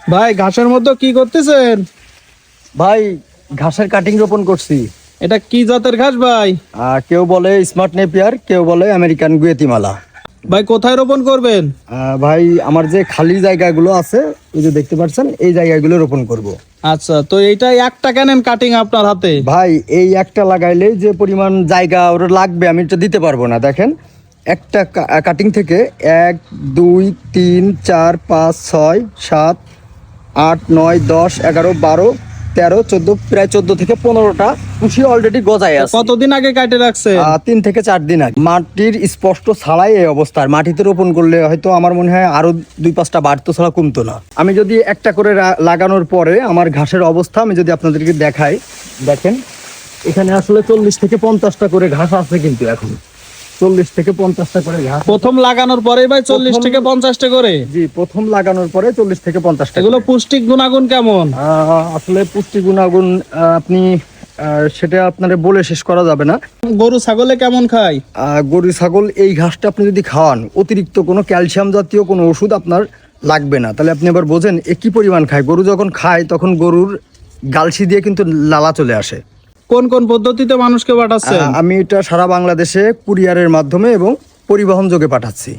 ভাই ঘাসের মধ্যে কি করতেছেন? ভাই ঘাসের কাটিং রোপণ করছি। এটা কি জাতের ঘাস ভাই? কেউ বলে স্মার্ট নেপিয়ার কেউ বলে আমেরিকান গুয়েতিমালা। ভাই কোথায় রোপণ করবেন? ভাই আমার যে খালি জায়গাগুলো আছে ওই যে দেখতে পাচ্ছেন এই জায়গাগুলো রোপণ করব। আচ্ছা তো এইটা একটা কেনেন কাটিং আপনার হাতে? ভাই এই একটা লাগাইলে যে পরিমাণ জায়গা ওর লাগবে আমি এটা দিতে পারব না। দেখেন একটা কাটিং থেকে এক দুই তিন চার পাঁচ ছয় সাত আট নয় দশ এগারো বারো তেরো চোদ্দ প্রায় চোদ্দ থেকে পনেরোটা কুশি অলরেডি গজায় আছে। কতদিন আগে কাটে রাখছে? তিন থেকে চার দিন আগে। মাটির স্পষ্ট ছাড়াই এই অবস্থার। মাটিতে রোপণ করলে হয়তো আমার মনে হয় আরও দুই পাঁচটা বাড়তো ছাড়া কমতো না। আমি যদি একটা করে লাগানোর পরে আমার ঘাসের অবস্থা আমি যদি আপনাদেরকে দেখাই দেখেন এখানে আসলে চল্লিশ থেকে পঞ্চাশটা করে ঘাস আছে কিন্তু এখন। চল্লিশ থেকে পঞ্চাশটা করে ঘাস প্রথম লাগানোর পরেই ভাই চল্লিশ থেকে পঞ্চাশটা করে? জি প্রথম লাগানোর পরে চল্লিশ থেকে পঞ্চাশটা এগুলো পুষ্টিক গুণাগুণ কেমন? আসলে পুষ্টি গুণাগুণ আপনি সেটা আপনার বলে শেষ করা যাবে না। গরু ছাগলে কেমন খায়? গরু ছাগল এই ঘাসটা আপনি যদি খাওয়ান অতিরিক্ত কোনো ক্যালসিয়াম জাতীয় কোনো ওষুধ আপনার লাগবে না। তাহলে আপনি এবার বোঝেন এ কি পরিমাণ খায়। গরু যখন খায় তখন গরুর গালসি দিয়ে কিন্তু লালা চলে আসে। কোন কোন পদ্ধতিতে মানুষকে পাঠাচ্ছে আমি এটা সারা বাংলাদেশে কুরিয়ারের মাধ্যমে এবং পরিবহন যোগে পাঠাচ্ছি।